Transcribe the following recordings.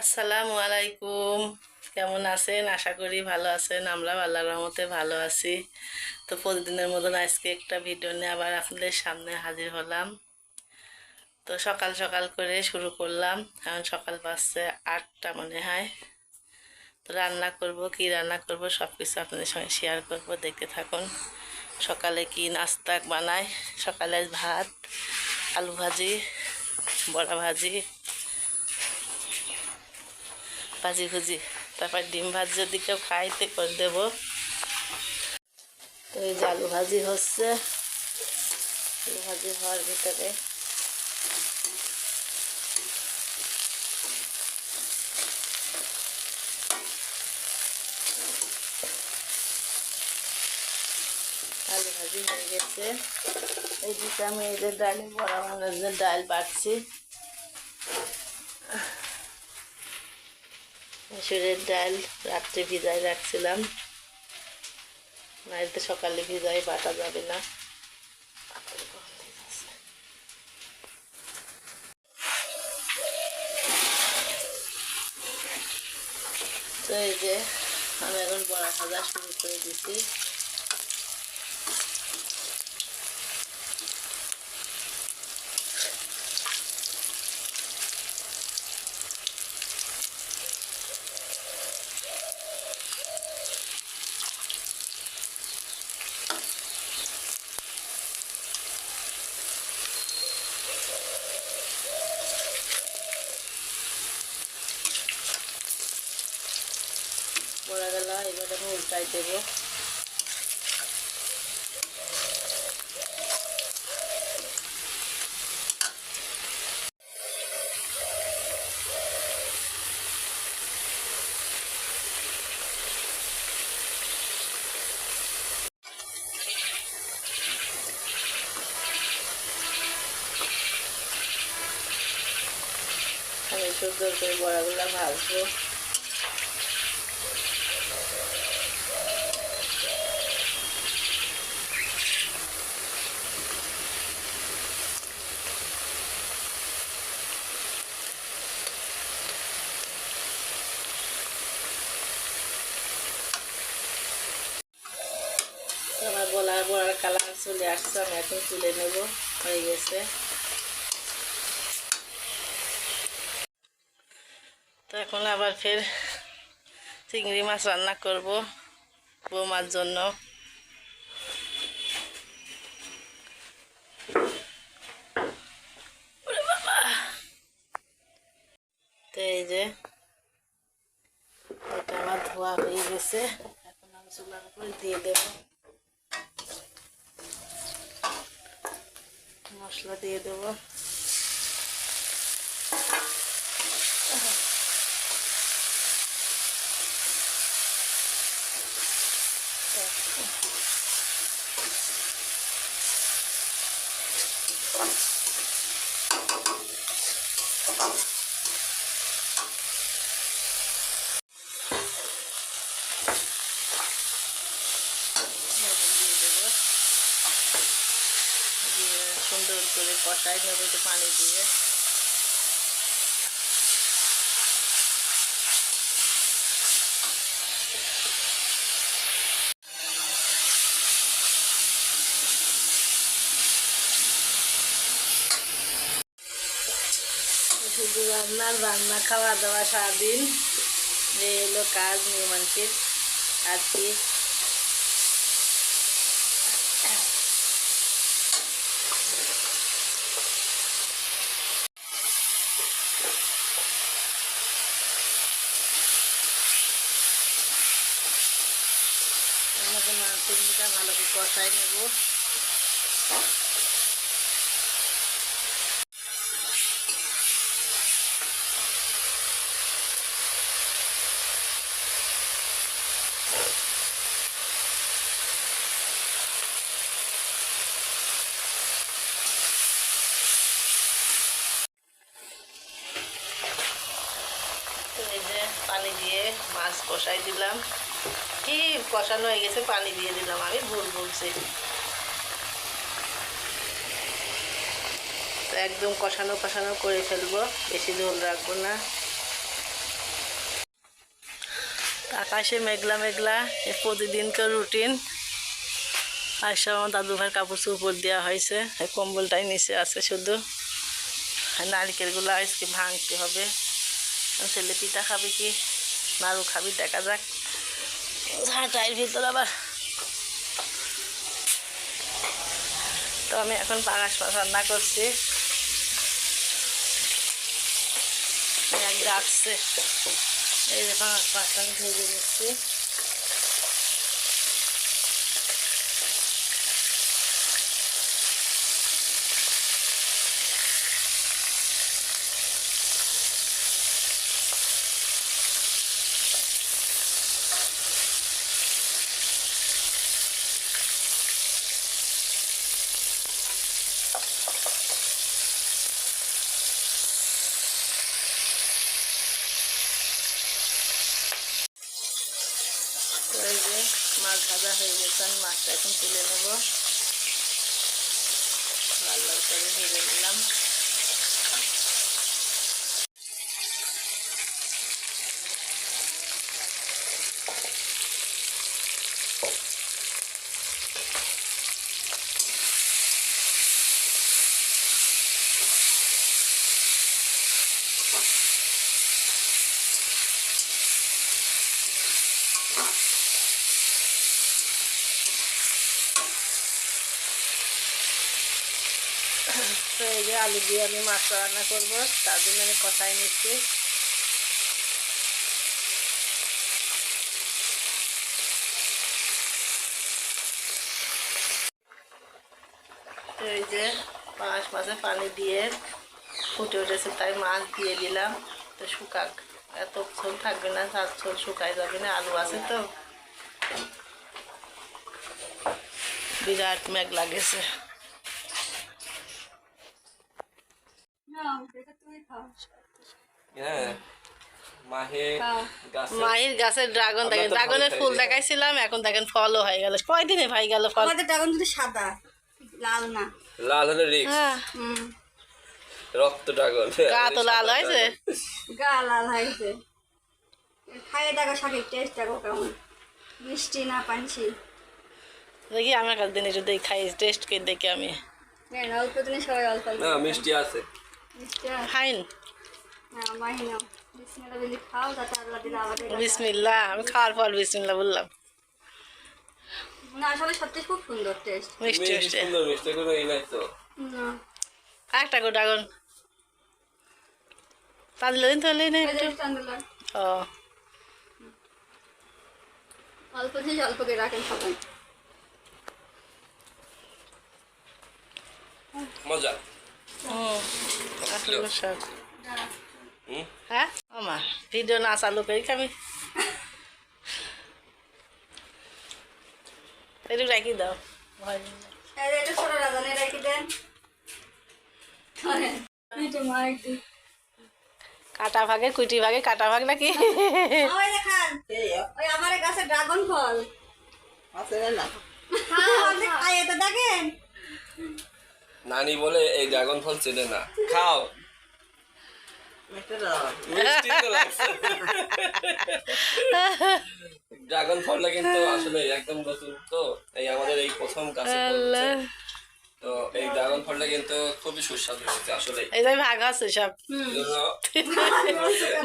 আসসালামু আলাইকুম। কেমন আছেন? আশা করি ভালো আছেন। আমরা আল্লাহর রহমতে ভালো আছি। তো প্রতিদিনের মতন আজকে একটা ভিডিও নিয়ে আবার আপনাদের সামনে হাজির হলাম। তো সকাল সকাল করে শুরু করলাম। এখন সকাল পাচ্ছে আটটা মনে হয়। তো রান্না করব, কি রান্না করব সব কিছু আপনাদের সঙ্গে শেয়ার করব। দেখতে থাকুন, সকালে কি নাস্তা বানাই সকালে ভাত, আলু ভাজি, বড়া ভাজি ভাজি ভুজি। তারপর ডিম ভাজি যদি কেউ খাইতে করে দেবো। তো এই যে আলু ভাজি হচ্ছে। আলু ভাজি হওয়ার ভিতরে আলু ভাজি হয়ে গেছে। এইদিকে আমি এই যে ডালে বড়া মনে ডাল বাড়ছি মসুরের ডাল রাত্রে ভিজায় রাখছিলাম। নাইতে সকালে ভিজায়, বাটা যাবে না। তো এই যে, আমি এখন বড়া ভাজা শুরু করে দিছি। এবার আমি উল্টাই দেবো আমি সুন্দর করে বড়াগুলো ভাজবো। আমার বলার বড়ার কালার চলে আসছে, আমি এখন তুলে নেব, হয়ে গেছে। তো এখন আবার ফের চিংড়ি মাছ রান্না করব বৌমার জন্য! তো এই যে, এটা আমার ধোয়া হয়ে গেছে, এখন আমি চুলার উপরে দিয়ে দেব। মশলা দিয়ে দেব লবণ দিয়ে দেবো দিয়ে সুন্দর করে কষাই নেব একটু পানি দিয়ে শুধু রান্নার রান্না খাওয়া দাওয়া সারাদিন এই হলো কাজ মেয়ে মানুষের আর কি আমাকে চিংড়িটা ভালো করে কষাই নেব। পানি দিয়ে মাছ কষাই দিলাম। কি কষানো হয়ে গেছে, পানি দিয়ে দিলাম আমি, ভুল বলছি। একদম কষানো কষানো করে ফেলব, বেশি ঝোল রাখব না। আকাশে মেঘলা মেঘলা প্রতিদিনকার রুটিন। আর সব আমার দাদু কাপড় চোপড় দেওয়া হয়েছে কম্বলটাই নিচে আছে শুধু। নারকেলগুলো আজকে ভাঙতে হবে। ছেলে পিঠা খাবে কি? নাড়ু খাবি, দেখা যাক। ঝাঁটাইয়ের ভিতর আবার। তো আমি এখন পাঙাশ মাছ রান্না করছি। রাখছে। এই যে পাঙাশ আমি ভেজে নিচ্ছি তো এই যে মাছ ভাজা হয়ে গেছে আমি মাছটা এখন তুলে নেব। লাল লাল করে ভেজে নিলাম তো এই যে আলু দিয়ে আমি মাছটা রান্না করব, তার জন্য আমি কষাই নিচ্ছি? এই যে পাঁচ মাছে পানি দিয়ে ফুটে উঠেছে, তাই মাছ দিয়ে দিলাম। তো শুকাক এত ঝোল থাকবে না তার ঝোল শুকাই যাবে না, আলু আছে তো। বিরাট মেঘ লাগেছে হ্যাঁ গাছে ড্রাগন দেখেন ড্রাগনের ফুল দেখাইছিলাম এখন দেখেন ফলও হয়ে গেল। কয়দিনে ভাই গেল ফল? আমাদের ড্রাগন কিন্তু সাদা লাল না। লাল হলে রিক্স হ্যাঁ। রক্ত ড্রাগন গা তো লাল হয়েছে? গা লাল হয়েছে। খাইয়ে দেখো শাকের টেস্ট দেখো কেমন। মিষ্টি না পানছি দেখি আমি এক দিন একটু দেখি খাই টেস্ট করে দেখি আমি। হ্যাঁ অল্প দিনে সবাই অল্প না মিষ্টি আছে। মিষ্টি আছে। বিসমিল্লা আমি খাওয়ার পর বিসমিল্লা বললাম। না আসলে সত্যি খুব সুন্দর টেস্ট মিষ্টি মিষ্টি মিষ্টি। সুন্দর মিষ্টি কোনো এই নাই তো। না। একটা গো ড্রাগন তাহলে দিন তাহলে না একটু। ও। অল্প করে রাখেন সবাই। মজা। আসলে সব হ্যাঁ? আমার ভিডিও না চালু করি কি আমি? একটু রাখি দাও। ভয় নেই। এই যে এটা ছোট রাজানে রেখে দেন। এই তো কাটা ভাগে কুটি ভাগে কাটা ভাগ নাকি? ওই দেখান ওই আমার গাছে ড্রাগন ফল। হ্যাঁ খাইয়ে তো দেখেন। নানি বলে এই ড্রাগন ফল চেনে না। খাও। ড্রাগন ফলটা কিন্তু আসলে একদম নতুন তো এই আমাদের এই প্রথম গাছে তো এই ড্রাগন ফলটা কিন্তু খুবই সুস্বাদু হয়েছে আসলে এই যে ভাগ আছে সব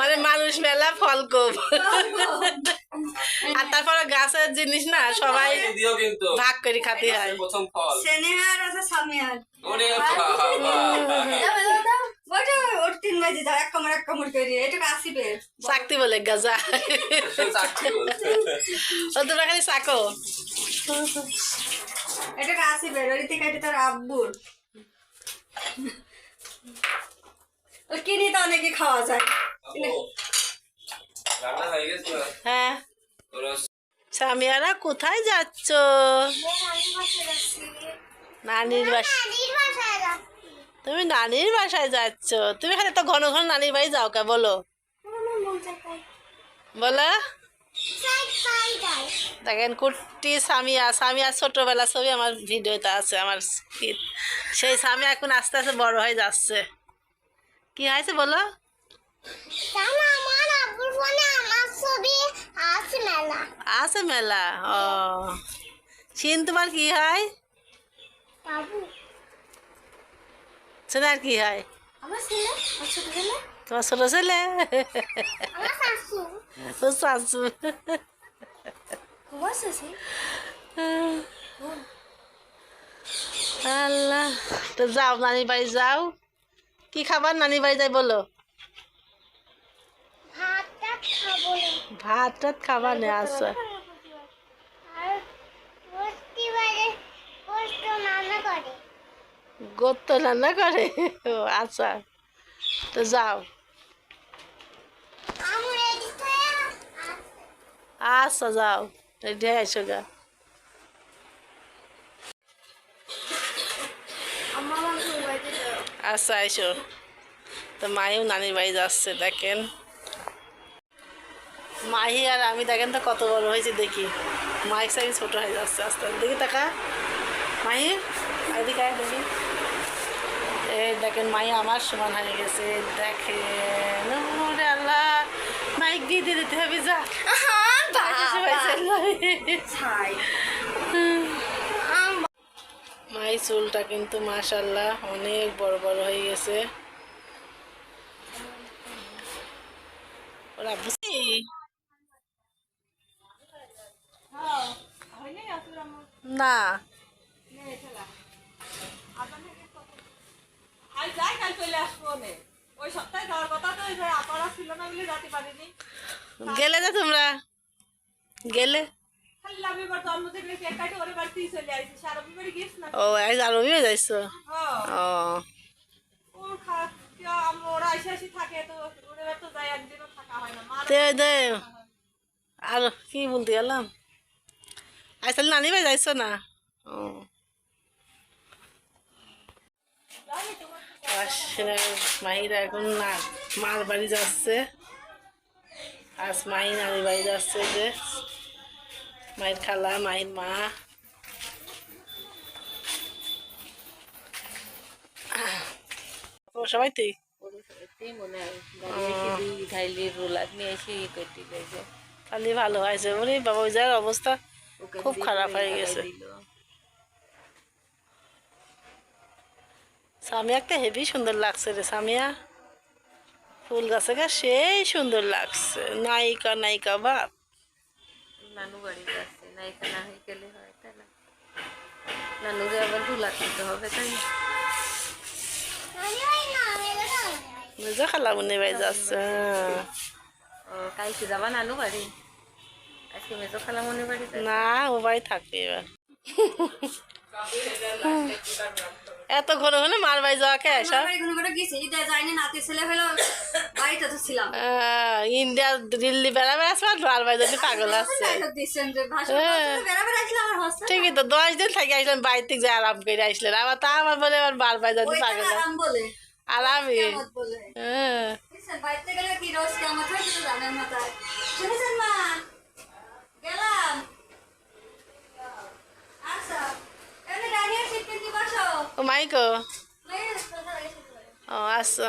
মানে মানুষ মেলা ফল কম আর তারপরে গাছের জিনিস না সবাই ভাগ করে খাতে হয়। প্রথম ফল। স্নেহার আছে সামিয়ার ওরে বাবা। ওর তিন বাজে দাও এক কামড় এক কামড় করে। এটুকু আসিবে। চাকতি বলে গাজা। ও তোমরা খালি চাকো। এটুকু আসিবে ওই থেকে এটা তোর আব্বুর। কিনি তো অনেকে খাওয়া যায়। হয়ে। সামিয়ারা, কোথায় যাচ্ছ? নানির বাসা তুমি নানির বাসায় যাচ্ছ? তুমি খালি তো ঘন ঘন নানির বাড়ি যাও কে, বলো। বলো। দেখেন কুর্তি সামিয়া সামিয়া ছোটবেলা ছবি আমার ভিডিওতে আছে, আমার। সেই সামিয়া এখন আস্তে আস্তে বড় হয়ে যাচ্ছে। কি হয়েছে বলো? আছে মেলা। ও। সিন তোমার কি হয়? বাবু। কি হয়? তোমার ছোট ছেলে? শাশু। আল্লাহ। তো যাও নানি বাড়ি যাও। কি খাবার নানি বাড়ি যাই বলো? ভাত টাত খাবার নেই আচ্ছা গোত্ত রান্না করে? আচ্ছা। তো যাও। আচ্ছা যাও। রেডি হয়ে গা। আচ্ছা এসো তো মাহিও নানির বাড়ি যাচ্ছে, দেখেন। মাহি আর আমি দেখেন তো কত বড় হয়েছে দেখি। মাইক সাইজ ছোট হয়ে যাচ্ছে আস্তে আস্তে। দেখি টাকা মাহি এদিকে আয় দেখি। এই দেখেন মাই আমার সমান হয়ে গেছে দেখেন। আল্লাহ মাইক দিয়ে দিয়ে দিতে হবে যা। মাই চুলটা কিন্তু মাশাল্লাহ অনেক বড় বড় হয়ে গেছে। ওরা বুঝি না আজ যাই কাল চলে আসব নে ওই সপ্তাহে যাওয়ার কথা তো ওই যে আপারা ছিল না বলে যেতে পারিনি। গেলে না তোমরা। গেলে। না। ও আজ আরবি হয়ে যাইছো? ও। না। আর কি বলতে গেলাম? আজ তাহলে নানি ভাই যাইছো না? ও। মাহিরা এখন না মার বাড়ি যাচ্ছে। আজ মাহি নানির বাড়ি যাচ্ছে যে। মায়ের খালা মায়ের মা। সবাই তুই মনে হয় ইয়ে খালি ভালো হয়েছে। ওরে বাবা ওই জায়গার অবস্থা। খুব খারাপ হয়ে গেছে। সামিয়াকে হেভি সুন্দর লাগছে রে সামিয়া। ফুল গাছে গা সেই সুন্দর লাগছে। নায়িকা নায়িকা ভাব নানু বাড়ি যাচ্ছে না হয়ে গেলে হয় তাই না? নানুকে আবার হবে তাই না? মনে ভাই যাচ্ছে হ্যাঁ। ও কালকে যাবা নানু বাড়ি? আজকে মেজো খালা মনে বাড়ি না ও বাড়ি থাকবে এবার। এত ঘন ঘন মার বাড়ি যাওয়াকে বাড়িতে ছিলাম। আহ, ইন্ডিয়া দিল্লি বেড়া বেড়াচ্ছে আর মার বাড়ি যাতে পাগল আসছে। হ্যাঁ। আসলাম আমার হস্তে ঠিকই তো দশ দিন থেকে আসলাম বাড়ি থেকে যে আরাম করে আসলেন। আবার তা আমার বলে বার বাই যাতে ওইটা পাগল। আরাম হ্যাঁ। বাড়িতে গেলে কি রোজ কেমন হয় জানেন তাই শুনেছেন মা? মাইকো। কোথায় গেছে? ও আচ্ছা